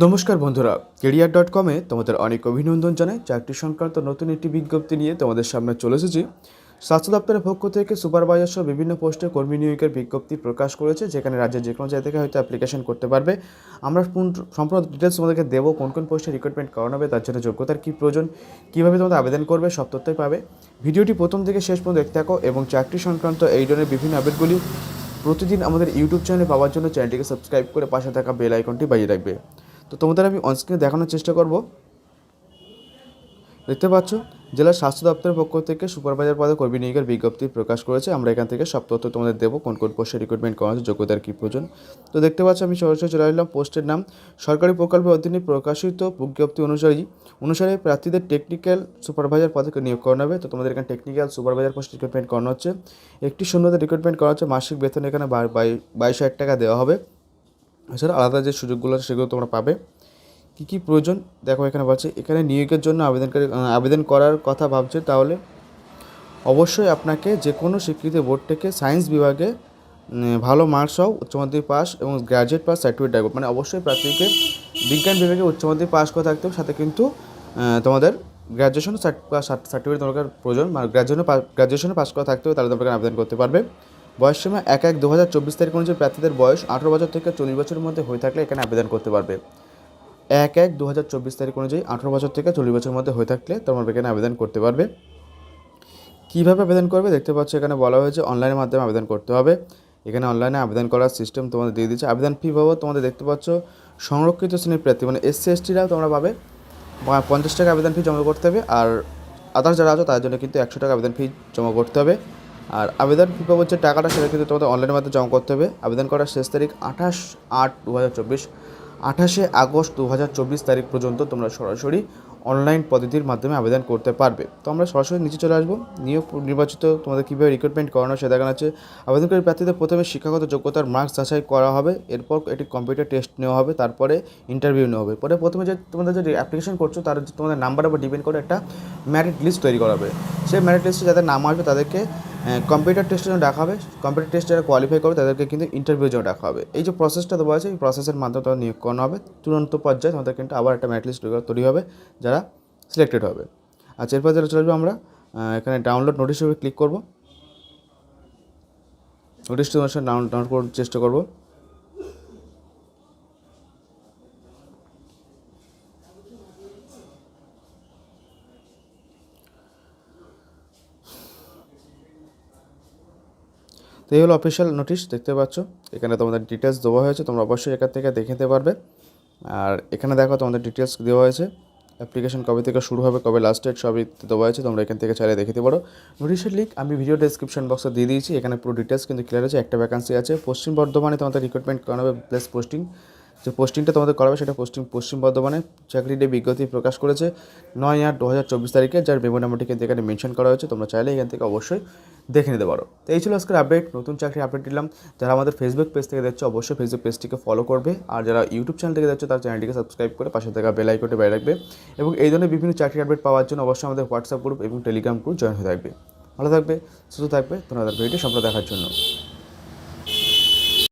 নমস্কার বন্ধুরা, career dot কমে তোমাদের অনেক অভিনন্দন জানাই। চাকরি সংক্রান্ত নতুন একটি বিজ্ঞপ্তি নিয়ে তোমাদের সামনে চলে এসেছি। স্বাস্থ্য দপ্তরের পক্ষ থেকে সুপারভাইজার সহ বিভিন্ন পোস্টে কর্মী নিয়োগের বিজ্ঞপ্তি প্রকাশ করেছে, যেখানে রাজ্যের যে কোনো জায়গা থেকে হয়তো অ্যাপ্লিকেশন করতে পারবে। আমরা পূর্ণ- সম্পূর্ণ ডিটেলস তোমাদেরকে দেবো, কোন কোন পোস্টে রিক্রুটমেন্ট করানো হবে, তার জন্য যোগ্যতার কী প্রয়োজন, কীভাবে তোমাদের আবেদন করবে, সব তথ্যই পাবে। ভিডিওটি প্রথম থেকে শেষ পর্যন্ত দেখতে থাকো এবং চাকরি সংক্রান্ত এই ধরনের বিভিন্ন আপডেটগুলি প্রতিদিন আমাদের ইউটিউব চ্যানেলে পাওয়ার জন্য চ্যানেলটিকে সাবস্ক্রাইব করে পাশে থাকা বেল আইকনটি বাজিয়ে রাখবে। তো তোমাদের আমি অনস্ক্রিনে দেখানোর চেষ্টা করব। দেখতে পাচ্ছ, জেলা স্বাস্থ্য দপ্তরের পক্ষ থেকে সুপারভাইজার পদে কর্মী নিয়োগের বিজ্ঞপ্তি প্রকাশ করেছে। আমরা এখান থেকে সব তথ্য তোমাদের দেবো, কোন কোন পোস্টে রিক্রুটমেন্ট করা হচ্ছে, যোগ্যতার কী প্রয়োজন। তো দেখতে পাচ্ছ, আমি সরাসরি চলে আসলাম পোস্টের নাম। সরকারি প্রকল্পের অধীনে প্রকাশিত বিজ্ঞপ্তি অনুযায়ী অনুসারে প্রার্থীদের টেকনিক্যাল সুপারভাইজার পদে নিয়োগ করানো হবে। তো তোমাদের এখানে টেকনিক্যাল সুপারভাইজার পোস্ট রিক্রুটমেন্ট করানো হচ্ছে। একটি শূন্যতে রিক্রুটমেন্ট করা হচ্ছে। মাসিক বেতন এখানে বাই- বাই- বাইশ হাজার টাকা দেওয়া হবে। এছাড়া আলাদা যে সুযোগগুলো আছে সেগুলো তোমরা পাবে। কী কী প্রয়োজন? দেখো এখানে বলছে, এখানে নিয়োগের জন্য আবেদনকারী আবেদন করার কথা ভাবছে, তাহলে অবশ্যই আপনাকে যে কোনো স্বীকৃত বোর্ড থেকে সায়েন্স বিভাগে ভালো মার্কস উচ্চ মাধ্যমিক পাস এবং গ্র্যাজুয়েট পাস সার্টিফিকেট রাখবে মানে অবশ্যই প্রার্থীকে বিজ্ঞান বিভাগে উচ্চ মাধ্যমিক পাস করে থাকতে হবে, সাথে কিন্তু তোমাদের গ্র্যাজুয়েশন সার্টিফিকেট দরকার প্রয়োজন। মানে গ্র্যাজুয়েশনে গ্র্যাজুয়েশনে পাস করা থাকতে হবে, তাহলে তোমরা আবেদন করতে পারবে। বয়স সীমা এক এক দু হাজার চব্বিশ তারিখ অনুযায়ী প্রার্থীদের বয়স আঠারো বছর থেকে চল্লিশ বছরের মধ্যে হয়ে থাকলে এখানে আবেদন করতে পারবে। এক এক দু হাজার চব্বিশ তারিখ অনুযায়ী আঠেরো বছর থেকে চল্লিশ বছরের মধ্যে হয়ে থাকলে তোমরা এখানে আবেদন করতে পারবে। কীভাবে আবেদন করবে দেখতে পাচ্ছ, এখানে বলা হয়েছে অনলাইনের মাধ্যমে আবেদন করতে হবে। এখানে অনলাইনে আবেদন করার সিস্টেম তোমাদের দিয়ে দিচ্ছে আবেদন ফি পাবো তোমাদের দেখতে পাচ্ছ, সংরক্ষিত শ্রেণির প্রার্থী মানে এসসি এসটিরাও তোমরা পাবে। পঞ্চাশ টাকা আবেদন ফি জমা করতে হবে আর আদার্স যারা আছো তাদের জন্য কিন্তু একশো টাকা আবেদন ফি জমা করতে হবে। আর আবেদন ফি পাবো যে টাকাটা সেটা কিন্তু তোমাদের অনলাইনের মাধ্যমে জমা করতে হবে। আবেদন করার শেষ তারিখ আঠাশ আট দু হাজার চব্বিশ, আঠাশে আগস্ট দু হাজার চব্বিশ তারিখ পর্যন্ত তোমরা সরাসরি অনলাইন পদ্ধতির মাধ্যমে আবেদন করতে পারবে। তো আমরা সরাসরি নিচে চলে আসব। নিয়োগ নির্বাচিত তোমাদের কীভাবে রিক্রুটমেন্ট করানো সে দেখানো হচ্ছে আবেদনকারী প্রার্থীদের প্রথমে শিক্ষাগত যোগ্যতার মার্কস যাচাই করা হবে। এরপর একটি কম্পিউটার টেস্ট নেওয়া হবে। তারপরে ইন্টারভিউ নেওয়া হবে। পরে প্রথমে যে তোমাদের যে অ্যাপ্লিকেশন করছ, তার তোমাদের নাম্বার উপর ডিপেন্ড করে একটা ম্যারিট লিস্ট তৈরি করা হবে। সেই ম্যারিট লিস্টে যাদের নাম আসবে তাদেরকে কম্পিউটার টেস্টের জন্য ডাকা হবে। কম্পিউটার টেস্ট যারা কোয়ালিফাই করবে, তাদেরকে কিন্তু ইন্টারভিউ জন্য ডাকা হবে। এই যে প্রসেসটা দেওয়া আছে এই প্রসেসের মাধ্যমে তাদের নিয়োগ করানো হবে। চূড়ান্ত পর্যায়ে তাদের কিন্তু আবার একটা ম্যাট লিস্ট তৈরি হবে যারা সিলেক্টেড হবে। আচ্ছা এরপর যারা চলে আমরা এখানে ডাউনলোড নোটিশ ক্লিক করব। নোটিশটি তোমার সাথে ডাউন ডাউনলোড করার চেষ্টা করব। তো এই হলো অফিসিয়াল নোটিশ দেখতে পাচ্ছ? এখানে তোমাদের ডিটেলস দেওয়া হয়েছে, তোমরা অবশ্যই এখান থেকে দেখে নিতে পারবে। আর এখানে দেখো তোমাদের ডিটেলস দেওয়া হয়েছে অ্যাপ্লিকেশন কবে থেকে শুরু হবে, কবে লাস্ট ডেট সবই দেওয়া হয়েছে, তোমরা এখান থেকে চাইলে দেখে পারো। নোটিশের লিঙ্ক আমি ভিডিও ডেসক্রিপশন বক্সে দিয়ে দিয়েছি, এখানে পুরো ডিটেলস কিন্তু ক্লিয়ার আছে একটা ভ্যাকান্সি আছে। পশ্চিম বর্ধমানে তোমাদের রিক্রুটমেন্ট করানো হবে প্লাস পোস্টিং যে পোস্টিংটা তোমাদের করাবে সেটা পশ্চিম পশ্চিম বর্ধমানে। চাকরিটি বিজ্ঞপ্তি প্রকাশ করেছে নয় আট দু হাজার চব্বিশ তারিখে, যার মেমো নাম্বারটি কিন্তু এখানে মেনশন করা হয়েছে, তোমরা চাইলে এখান থেকে অবশ্যই দেখে নিতে পারো। তো এই ছিল আজকের আপডেট নতুন চাকরি আপডেট দিলাম যারা আমাদের ফেসবুক পেজ থেকে দেখছ, অবশ্যই ফেসবুক পেজটিকে ফলো করবে। আর যারা ইউটিউব চ্যানেল থেকে দেখছ, তার চ্যানেলটিকে সাবস্ক্রাইব করে পাশে থাকা বেল আইকনটি বাইরে রাখবে। এবং এই ধরনের বিভিন্ন চাকরি আপডেট পাওয়ার জন্য অবশ্যই আমাদের হোয়াটসঅ্যাপ গ্রুপ এবং টেলিগ্রাম গ্রুপ জয়েন হয়ে থাকবে। ভালো থাকবে, সুস্থ থাকবে। তোমাদের ভিডিওটি সম্পূর্ণ দেখার জন্য।